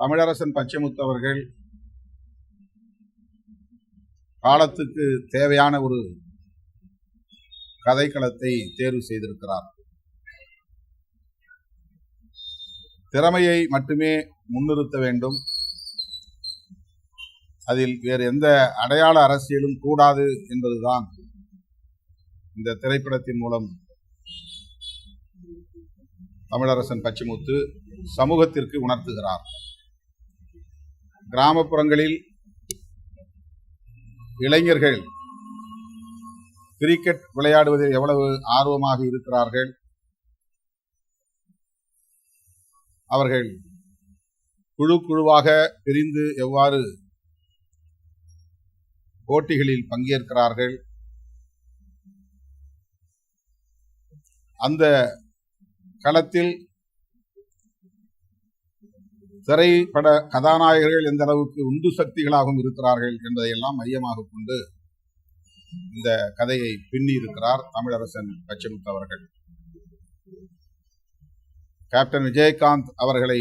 தமிழரசன் பச்சைமுத்து அவர்கள் காலத்துக்கு தேவையான ஒரு கதைக்களத்தை தேர்வு செய்திருக்கிறார். திறமையை மட்டுமே முன்னிறுத்த வேண்டும். அதில் வேறு எந்த அடையாள அரசியலும் கூடாது என்பதுதான் இந்த திரைப்படத்தின் மூலம் தமிழரசன் பச்சிமுத்து சமூகத்திற்கு உணர்த்துகிறார். கிராமப்புறங்களில் இளைஞர்கள் கிரிக்கெட் விளையாடுவதில் எவ்வளவு ஆர்வமாக இருக்கிறார்கள்? அவர்கள் குழு குழுவாக பிரிந்து எவ்வாறு போட்டிகளில் பங்கேற்கிறார்கள்? அந்த களத்தில் திரைப்பட கதாநாயகர்கள் எந்த அளவுக்கு உந்து சக்திகளாகவும் இருக்கிறார்கள் என்பதையெல்லாம் மையமாக கொண்டு இந்த கதையை பின்னி இருக்கிறார் தமிழரசன் பச்சமுத்து அவர்கள். கேப்டன் விஜயகாந்த் அவர்களை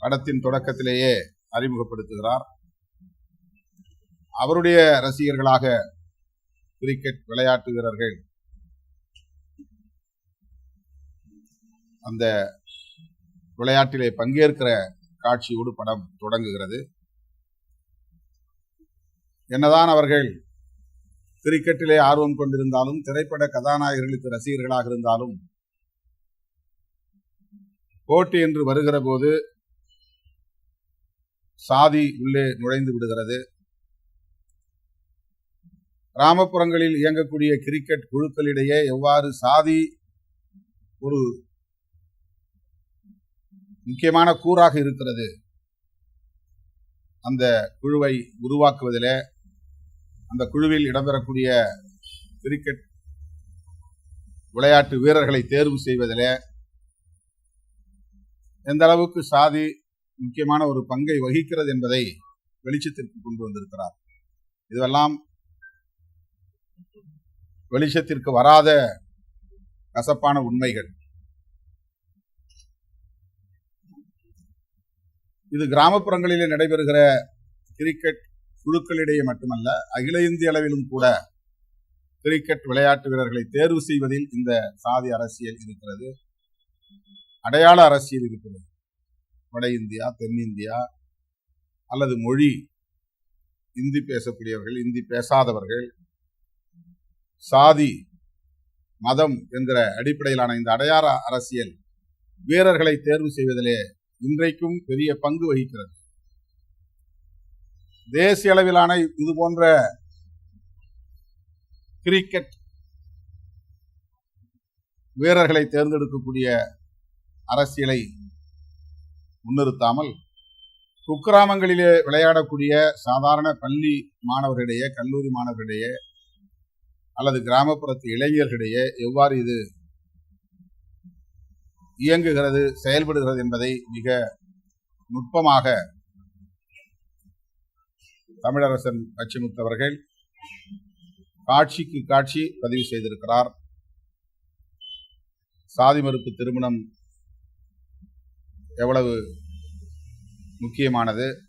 படத்தின் தொடக்கத்திலேயே அறிமுகப்படுத்துகிறார். அவருடைய ரசிகர்களாக கிரிக்கெட் விளையாட்டு வீரர்கள் அந்த விளையாட்டிலே பங்கேற்கிற காட்சியோடு படம் தொடங்குகிறது. என்னதான் அவர்கள் கிரிக்கெட்டிலே ஆர்வம் கொண்டிருந்தாலும் திரைப்பட கதாநாயகர்களுக்கு ரசிகர்களாக இருந்தாலும் போட்டி என்று வருகிற போது சாதி உள்ளே நுழைந்து விடுகிறது. கிராமப்புறங்களில் இயங்கக்கூடிய கிரிக்கெட் குழுக்களிடையே எவ்வாறு சாதி ஒரு முக்கியமான கூறாக இருக்கிறது. அந்த குழுவை உருவாக்குவதில் அந்த குழுவில் இடம்பெறக்கூடிய கிரிக்கெட் விளையாட்டு வீரர்களை தேர்வு செய்வதில் எந்த அளவுக்கு சாதி முக்கியமான ஒரு பங்கை வகிக்கிறது என்பதை வெளிச்சத்திற்கு கொண்டு வந்திருக்கிறார். இதுவெல்லாம் வெளிச்சத்திற்கு வராத கசப்பான உண்மைகள். இது கிராமப்புறங்களிலே நடைபெறுகிற கிரிக்கெட் குழுக்களிடையே மட்டுமல்ல அகில இந்திய அளவிலும் கூட கிரிக்கெட் விளையாட்டு வீரர்களை தேர்வு செய்வதில் இந்த சாதி அரசியல் இருக்கிறது. அடையாள அரசியல் இருக்கிறது. வட இந்தியா தென்னிந்தியா அல்லது மொழி இந்தி பேசக்கூடியவர்கள் இந்தி பேசாதவர்கள் சாதி மதம் என்கிற அடிப்படையிலான இந்த அடையாள அரசியல் வீரர்களை தேர்வு செய்வதிலே இன்றைக்கும் பெரிய பங்கு வகிக்கிறது. தேசிய அளவிலான இது போன்ற கிரிக்கெட் வீரர்களை தேர்ந்தெடுக்கக்கூடிய அரசியலை முன்னிறுத்தாமல் குக்கிராமங்களிலே விளையாடக்கூடிய சாதாரண பள்ளி மாணவர்களிடையே கல்லூரி மாணவர்களிடையே அல்லது கிராமப்புறத்து இளைஞர்களிடையே எவ்வாறு இது இயங்குகிறது செயல்படுகிறது என்பதை மிக நுட்பமாக தமிழரசன் பச்சிமுத்து அவர்கள் காட்சிக்கு காட்சி பதிவு செய்திருக்கிறார். சாதி மறுப்பு திருமணம் எவ்வளவு முக்கியமானது?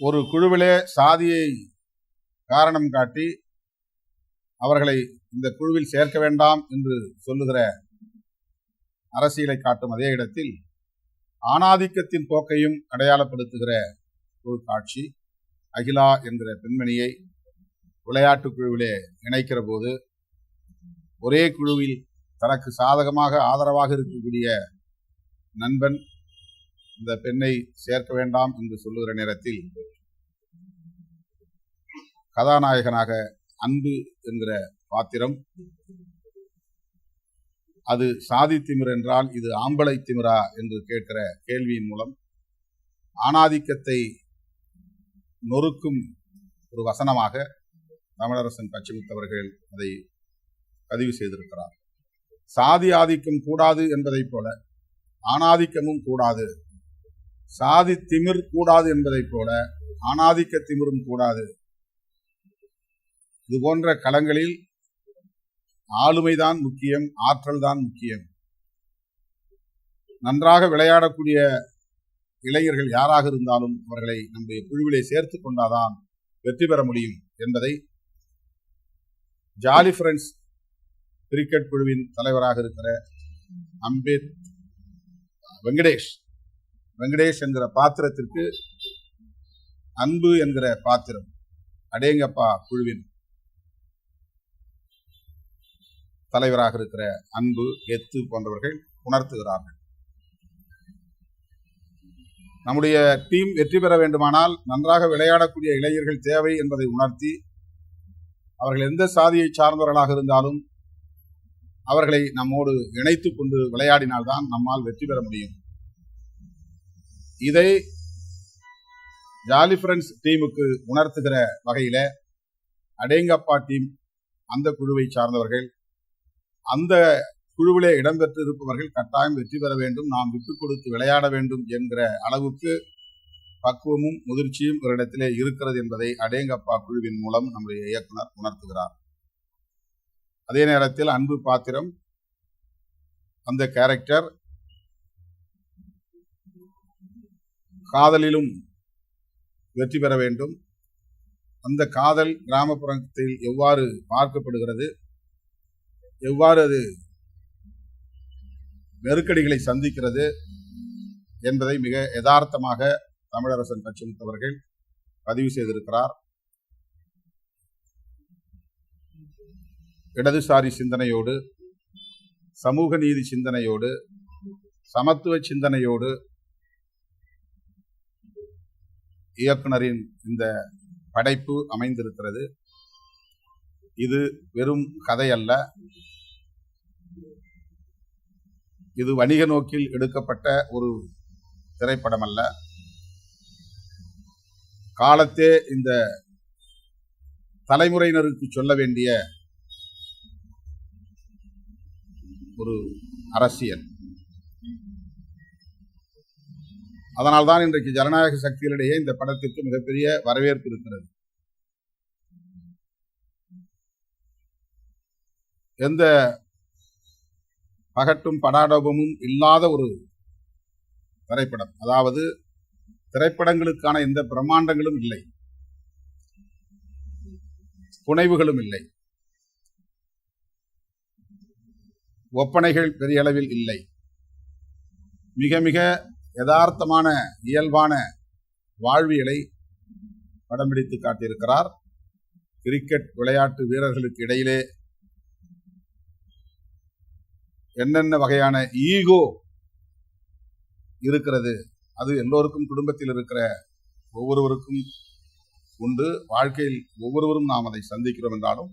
ஒரு குழுவிலே சாதியை காரணம் காட்டி அவர்களை இந்த குழுவில் சேர்க்க வேண்டாம் என்று சொல்லுகிற அரசியலை காட்டும் அதே இடத்தில் ஆணாதிக்கத்தின் போக்கையும் அடையாளப்படுத்துகிற ஒரு காட்சி அகிலா என்கிற பெண்மணியை விளையாட்டு குழுவிலே இணைக்கிற போது ஒரே குழுவில் தனக்கு சாதகமாக ஆதரவாக இருக்கக்கூடிய நண்பன் இந்த பெண்ணை சேர்க்க வேண்டாம் என்று சொல்லுகிற நேரத்தில் கதாநாயகனாக அன்பு என்கிற பாத்திரம். அது சாதி திமிர் என்றால் இது ஆம்பளை திமிரா என்று கேட்கிற கேள்வியின் மூலம். ஆணாதிக்கத்தை நொறுக்கும் ஒரு வசனமாக தமிழரசன் பச்சைமுத்தவர்கள் அதை பதிவு செய்திருக்கிறார். சாதி ஆதிக்கம் கூடாது என்பதைப் போல ஆணாதிக்கமும் கூடாது. சாதி திமிர் கூடாது என்பதைப் போல ஆணாதிக்க திமிரும் கூடாது. இது போன்ற களங்களில் ஆளுமைதான் முக்கியம் ஆற்றல் தான் முக்கியம். நன்றாக விளையாடக்கூடிய இளைஞர்கள் யாராக இருந்தாலும் அவர்களை நம்முடைய குழுவிலே சேர்த்து கொண்டாதான் வெற்றி பெற முடியும் என்பதை ஜாலி ஃப்ரெண்ட்ஸ் கிரிக்கெட் குழுவின் தலைவராக இருக்கிற அம்பேத் வெங்கடேஷ் வெங்கடேஷ் என்கிற பாத்திரத்திற்கு அன்பு என்கிற பாத்திரம் அடேங்கப்பா குழுவின் தலைவராக இருக்கிற அன்பு எத்து போன்றவர்கள் உணர்த்துகிறார்கள். நம்முடைய டீம் வெற்றி பெற வேண்டுமானால் நன்றாக விளையாடக்கூடிய இளைஞர்கள் தேவை என்பதை உணர்த்தி அவர்கள் எந்த சாதியை சார்ந்தவர்களாக இருந்தாலும் அவர்களை நம்மோடு இணைத்துக் கொண்டு விளையாடினால்தான் நம்மால் வெற்றி பெற முடியும். இதை ஜாலி ஃப்ரெண்ட்ஸ் டீமுக்கு உணர்த்துகிற வகையில அடேங்கப்பா டீம் அந்த குழுவை சார்ந்தவர்கள் அந்த குழுவிலே இடம்பெற்றிருப்பவர்கள் கட்டாயம் வெற்றி பெற வேண்டும். நாம் விட்டு கொடுத்து விளையாட வேண்டும் என்கிற அளவுக்கு பக்குவமும் முதிர்ச்சியும் இவரிடத்திலே இருக்கிறது என்பதை அடேங்கப்பா குழுவின் மூலம் நம்முடைய இயக்குனர் உணர்த்துகிறார். அதே நேரத்தில் அன்பு பாத்திரம் அந்த கேரக்டர் காதலிலும் வெற்றி பெற வேண்டும். அந்த காதல் கிராமப்புறத்தில் எவ்வாறு பார்க்கப்படுகிறது? எவ்வாறு அது நெருக்கடிகளை சந்திக்கிறது என்பதை மிக யதார்த்தமாக தமிழரசன் பச்சமுத்தவர்கள் பதிவு செய்திருக்கிறார். இடதுசாரி சிந்தனையோடு சமூக நீதி சிந்தனையோடு சமத்துவ சிந்தனையோடு இயக்குனரின் இந்த படைப்பு அமைந்திருக்கிறது. இது வெறும் கதை அல்ல இது வணிக நோக்கில் எடுக்கப்பட்ட ஒரு திரைப்படம் அல்ல காலத்தே இந்த தலைமுறையினருக்கு சொல்ல வேண்டிய ஒரு அரசியல். அதனால்தான் இன்றைக்கு ஜனநாயக சக்திகளிடையே இந்த படத்திற்கு மிகப்பெரிய வரவேற்பு இருக்கிறது. எந்த பகட்டும் படாடோபமும் இல்லாத ஒரு திரைப்படம். அதாவது திரைப்படங்களுக்கான எந்த பிரம்மாண்டங்களும் இல்லை. புனைவுகளும் இல்லை. ஒப்பனைகள் பெரிய அளவில் இல்லை. மிக மிக யதார்த்தமான இயல்பான வாழ்வியலை படம் பிடித்து காட்டியிருக்கிறார். கிரிக்கெட் விளையாட்டு வீரர்களுக்கு இடையிலே என்னென்ன வகையான ஈகோ இருக்கிறது? அது எல்லோருக்கும் குடும்பத்தில் இருக்கிற ஒவ்வொருவருக்கும் உண்டு. வாழ்க்கையில் ஒவ்வொருவரும் நாம் அதை சந்திக்கிறோம் என்றாலும்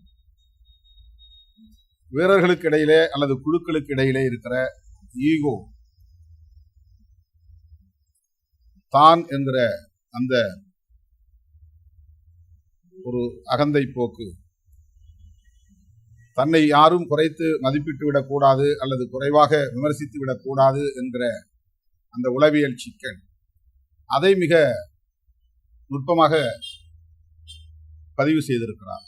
வீரர்களுக்கு இடையிலே அல்லது குழுக்களுக்கு இடையிலே இருக்கிற ஈகோ தான் என்கிற அந்த ஒரு அகந்தை போக்கு தன்னை யாரும் குறைத்து மதிப்பிட்டு விடக்கூடாது அல்லது குறைவாக விமர்சித்து விடக்கூடாது என்கிற அந்த உளவியல் சிக்கல். அதை மிக நுட்பமாக பதிவு செய்திருக்கிறார்.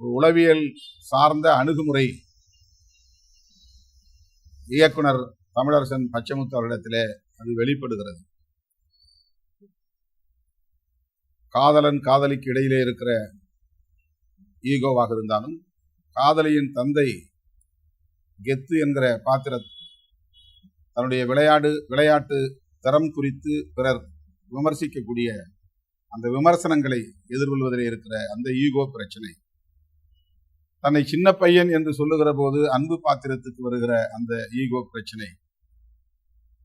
ஒரு உளவியல் சார்ந்த அணுகுமுறை இயக்குனர் தமிழரசன் பச்சமுத்து அவரிடத்திலே அது வெளிப்படுகிறது. காதலன் காதலிக்கு இடையிலே இருக்கிற ஈகோவாக இருந்தாலும் காதலியின் தந்தை கெத்து என்கிற பாத்திர தன்னுடைய விளையாடு விளையாட்டு தரம் குறித்து பிறர் விமர்சிக்கக்கூடிய அந்த விமர்சனங்களை எதிர்கொள்வதில் இருக்கிற அந்த ஈகோ பிரச்சனை. தன்னை சின்ன பையன் என்று சொல்லுகிற போது அன்பு பாத்திரத்துக்கு வருகிற அந்த ஈகோ பிரச்சனை.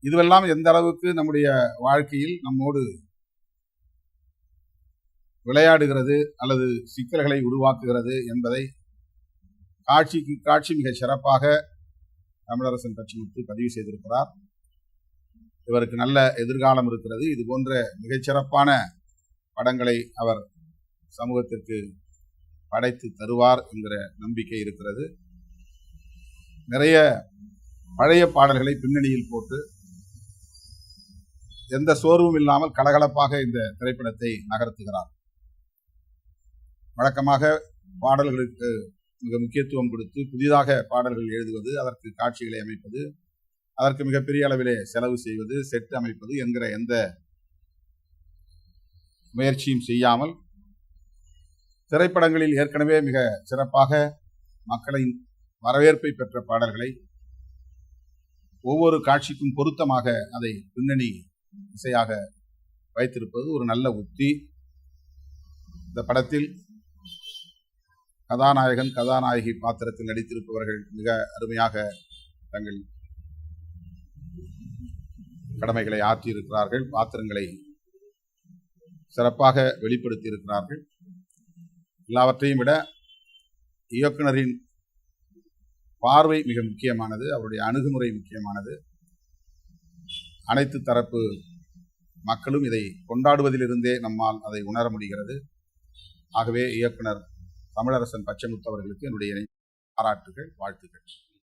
இதுவெல்லாம் எந்த அளவுக்கு நம்முடைய வாழ்க்கையில் நம்மோடு விளையாடுகிறது அல்லது சிக்கல்களை உருவாக்குகிறது என்பதை காட்சிக்கு காட்சி மிக சிறப்பாக தமிழரசன் கட்சிமுத்து பதிவு செய்திருக்கிறார். இவருக்கு நல்ல எதிர்காலம் இருக்கிறது. இது போன்ற மிகச்சிறப்பான படங்களை அவர் சமூகத்திற்கு படைத்து தருவார் என்கிற நம்பிக்கை இருக்கிறது. நிறைய பழைய பாடல்களை பின்னணியில் போட்டு எந்த சோர்வும் இல்லாமல் கலகலப்பாக இந்த திரைப்படத்தை நகர்த்துகிறார். வழக்கமாக பாடல்களுக்கு மிக முக்கியத்துவம் கொடுத்து புதிதாக பாடல்கள் எழுதுவது அதற்கு காட்சிகளை அமைப்பது அதற்கு மிகப்பெரிய அளவிலே செலவு செய்வது செட் அமைப்பது என்கிற எந்த முயற்சியும் செய்யாமல் திரைப்படங்களில் ஏற்கனவே மிக சிறப்பாக மக்களின் வரவேற்பை பெற்ற பாடல்களை ஒவ்வொரு காட்சிக்கும் பொருத்தமாக அதை பின்னணி இசையாக வைத்திருப்பது ஒரு நல்ல உத்தி. இந்த படத்தில் கதாநாயகன் கதாநாயகி பாத்திரத்தில் நடித்திருப்பவர்கள் மிக அருமையாக தங்கள் கடமைகளை ஆற்றியிருக்கிறார்கள் பாத்திரங்களை சிறப்பாக வெளிப்படுத்தி இருக்கிறார்கள் எல்லாவற்றையும் விட இயக்குனரின் பார்வை மிக முக்கியமானது அவருடைய அணுகுமுறை முக்கியமானது. அனைத்து தரப்பு மக்களும் இதை கொண்டாடுவதிலிருந்தே நம்மால் அதை உணர முடிகிறது. ஆகவே இயக்குனர் தமிழரசன் பச்சைமுத்து அவர்களுக்கு என்னுடைய பாராட்டுகள் வாழ்த்துக்கள்.